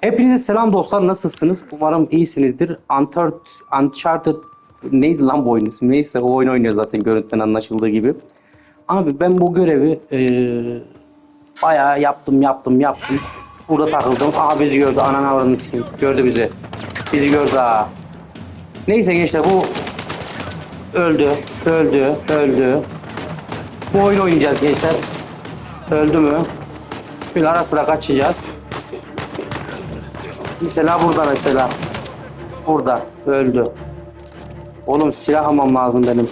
Hepinize selam dostlar nasılsınız? Umarım iyisinizdir. Uncharted, Uncharted neydi lan bu oyun ismi? Neyse o oyun oynuyor zaten görüntüden anlaşıldığı gibi. Abi ben bu görevi eee bayağı yaptım yaptım yaptım. Burada takıldım. Aha bizi gördü. Ananı avradını sikeyim. Gördü bizi. Bizi gördü ha. Neyse gençler bu öldü. Öldü. Öldü. Bu oyun oynayacağız gençler. Öldü mü? Şöyle ara sıra kaçacağız. Mesela burada mesela. Burada. Öldü. Oğlum silah almam lazım benim.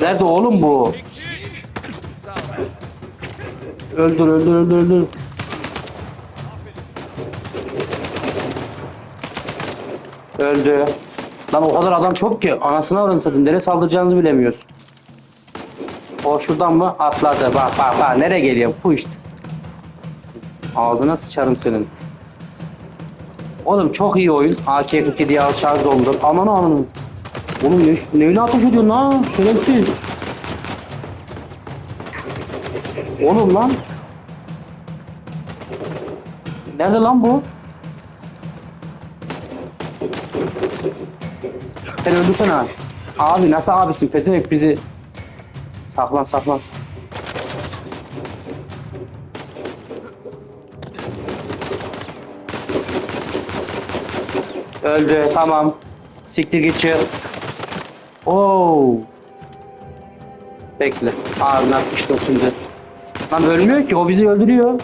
Nerede oğlum bu? Öldür öldür öldür öldür. Öldü. Lan o kadar adam çok ki anasını avradını satayım. Nereye saldıracağınızı bilemiyoruz. O şuradan mı atladı? Bak bak bak nereye geliyor? Bu işte. Ağzına sıçarım senin. Oğlum çok iyi oyun. AK-47'ye al şarj doldur. Aman aman. Oğlum ne, neyle ateş ediyorsun lan? Şerefsiz. Oğlum lan. Nerede lan bu? Sen öldürsene. Abi nasıl abisin? Pezevenk bizi... Saklan saklan. Öldü tamam. Siktir git çık. Oo. Bekle. Ağzına sıçtım şimdi. Lan ölmüyor ki o bizi öldürüyor.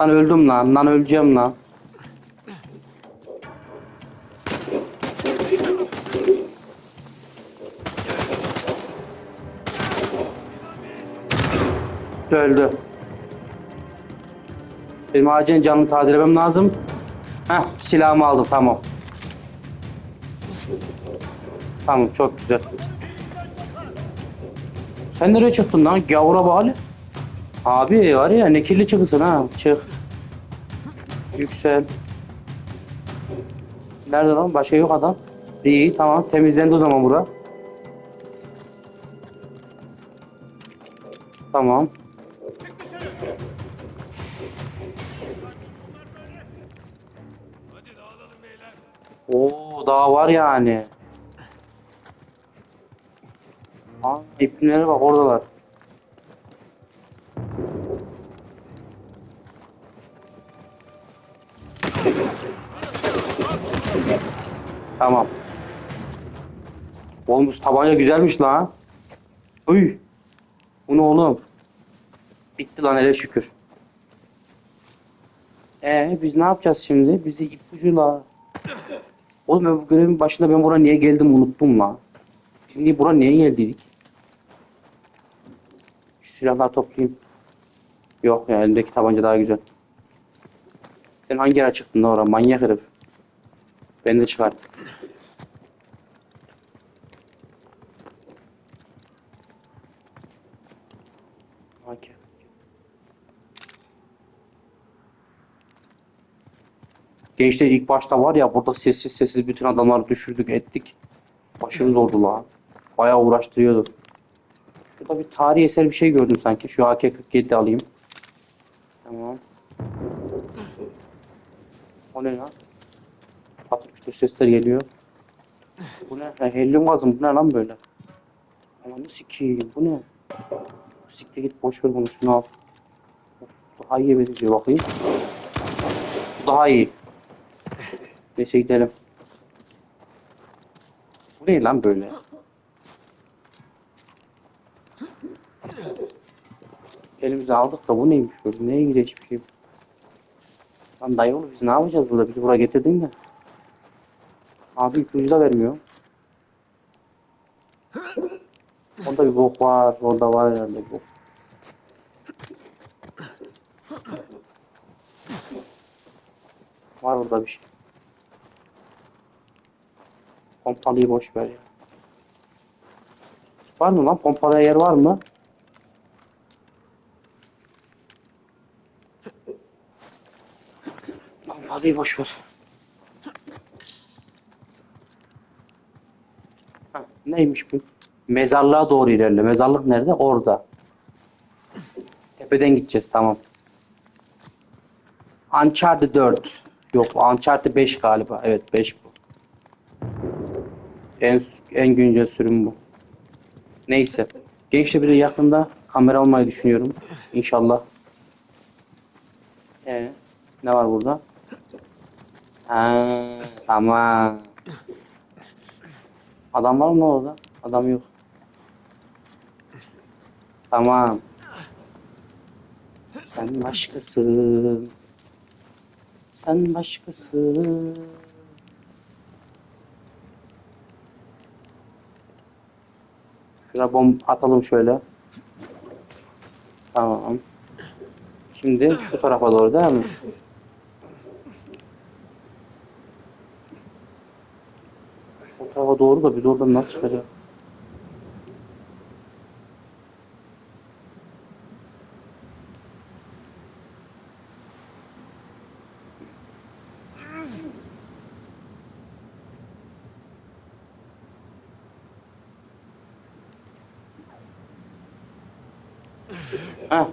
Lan öldüm lan. Lan öleceğim lan. Öldü. Benim acilen canımı tazelemem lazım. Heh silahımı aldım tamam. Tamam çok güzel. Sen nereye çıktın lan? Gavura bağlı. Abi var ya ne kirli çıkısın ha. Çık. Yüksel. Nerede lan? Başka yok adam. İyi tamam temizlendi o zaman bura. Tamam. Oo daha var yani. Aa ipinlere bak oradalar. Tamam. Oğlum bu tabanca güzelmiş lan. Uy. Bu ne oğlum? Bitti lan hele şükür. Ee biz ne yapacağız şimdi? Bizi ipucuyla... Oğlum ben bu görevin başında ben buraya niye geldim unuttum lan. Biz niye buraya niye geldik? Şu silahları toplayayım. Yok ya elimdeki tabanca daha güzel. Sen hangi yere çıktın lan oraya manyak herif. Beni de çıkart. Gençler ilk başta var ya burada sessiz sessiz bütün adamları düşürdük ettik. Başımız zordu la. Bayağı uğraştırıyordu. Şurada bir tarihi eser bir şey gördüm sanki. Şu AK-47 alayım. Tamam. O ne lan? Patlık sesler geliyor. Bu ne? Ha, helyum gazı bu ne lan böyle? Ananı sikeyim bu ne? Siktir git boş ver bunu şunu al. Daha iyi benziyor bakayım. Daha iyi. Neyse gidelim. Bu ne lan böyle? Elimize aldık da bu neymiş böyle? Neye gidiyor hiçbir şey? Lan dayı oğlum biz ne yapacağız burada? Bizi buraya getirdin de. Abi ipucu da vermiyor. Orada bir bok var. Orada var herhalde bok. Var orada bir şey. Pompalıyı boş ver ya. Var mı lan? Pompalıya yer var mı? Pompalıyı boş ver. Neymiş bu? Mezarlığa doğru ilerle. Mezarlık nerede? Orada. Tepeden gideceğiz tamam. Uncharted 4. Yok Uncharted 5 galiba. Evet 5 bu. En, en güncel sürüm bu. Neyse. Gençler bir de yakında kamera almayı düşünüyorum. İnşallah. Ee, ne var burada? Ha, tamam. Adam var mı orada? Adam yok. Tamam. Sen başkasın. Sen başkasın. Şuna bomb atalım şöyle. Tamam. Şimdi şu tarafa doğru değil mi? O tarafa doğru da biz oradan nasıl çıkacağız? Ha.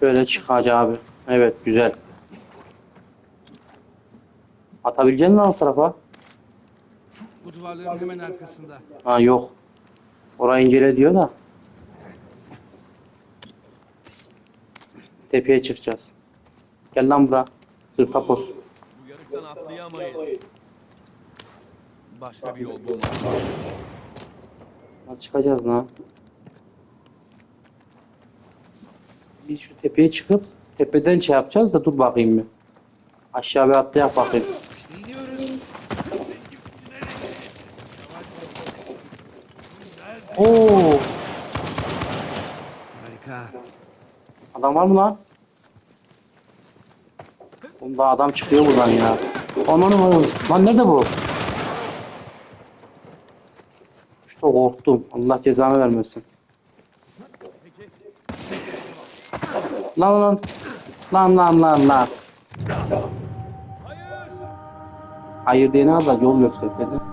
Şöyle çıkacak abi. Evet güzel. Atabilecek misin o tarafa? Bu duvarların hemen arkasında. Ha yok. Orayı incele diyor da. Tepeye çıkacağız. Gel lan bura. Sır kapos. Bu yarıktan atlayamayız. Başka bir yol bulmalıyız. Nasıl çıkacağız lan? Biz şu tepeye çıkıp tepeden şey yapacağız da dur bakayım bir. Aşağı bir atlayak bakayım. Oo, Harika. adam var mı lan? Bunda adam çıkıyor buradan ya. Aman aman. Lan nerede bu? İşte korktum. Allah cezanı vermesin. Lan lan. Lan lan lan lan. Hayır diye ne abla yol göstereceğiz. Şu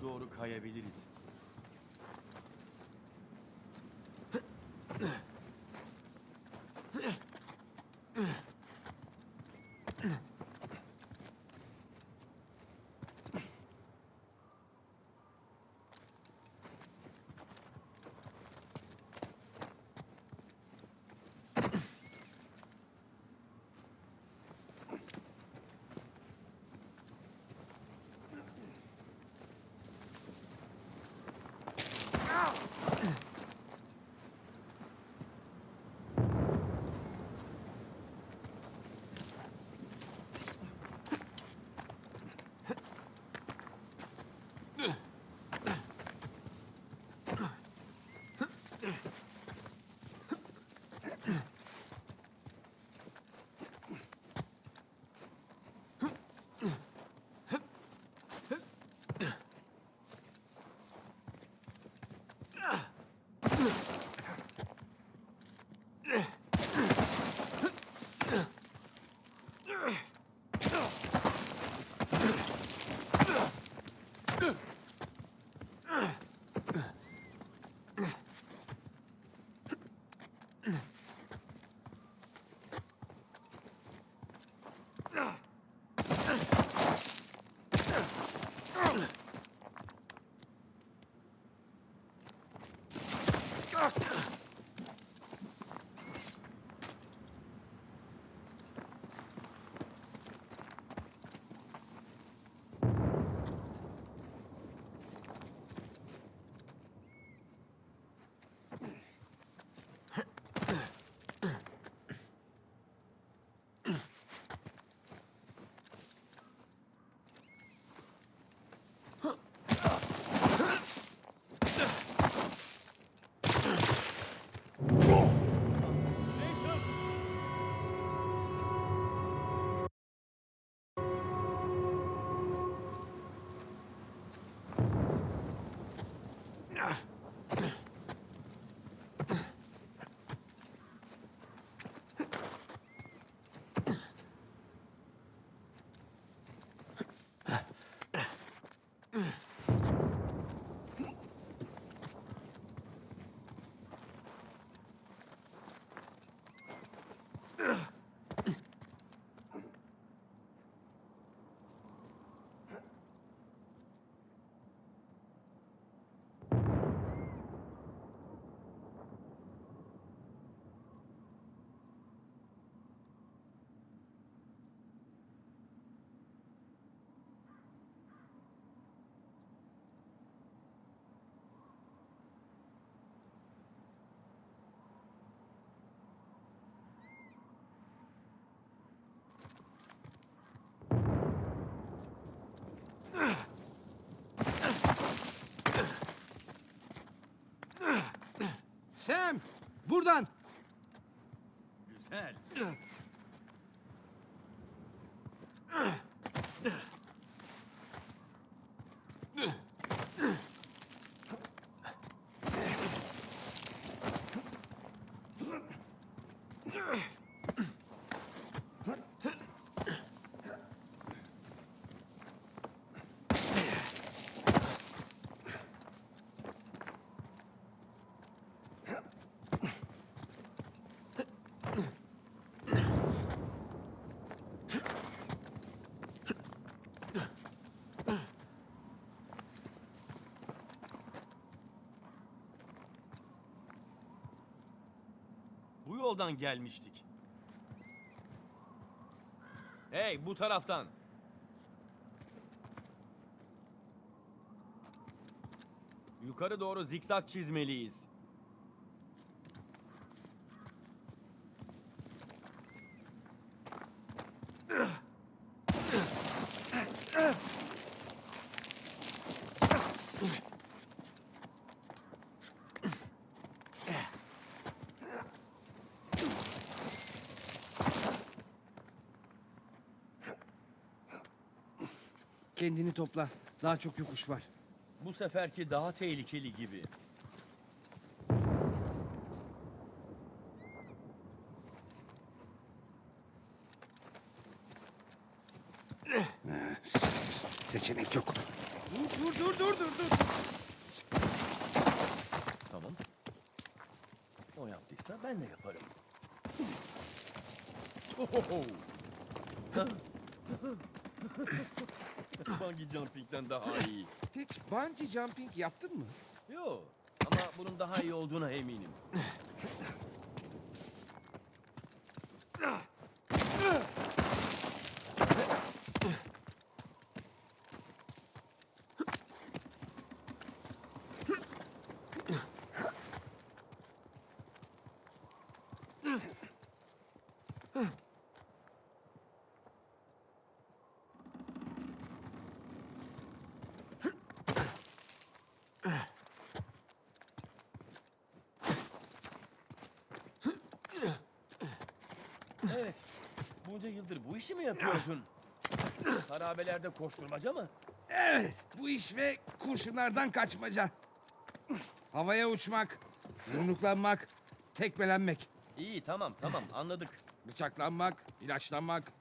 doğru kayabiliriz. Sam! Buradan! Güzel. Bu yoldan gelmiştik. Hey bu taraftan. Yukarı doğru zikzak çizmeliyiz. Kendini topla. Daha çok yokuş var. Bu seferki daha tehlikeli gibi. Seçenek yok. Dur dur dur dur dur dur. Tamam. O yaptıysa ben de yaparım. Ohoho. Bungee jumping'den daha iyi. Hiç bungee jumping yaptın mı? Yo ama bunun daha iyi olduğuna eminim. Evet. Bunca yıldır bu işi mi yapıyordun? Harabelerde koşturmaca mı? Evet. Bu iş ve kurşunlardan kaçmaca. Havaya uçmak, yumruklanmak, tekmelenmek, İyi tamam tamam anladık. bıçaklanmak, ilaçlanmak.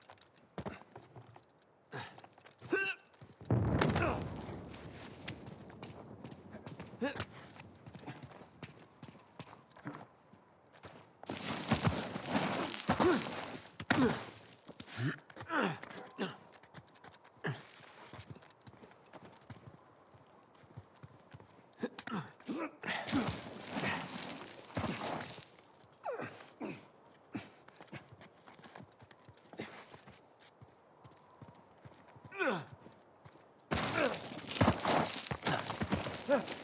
Huh.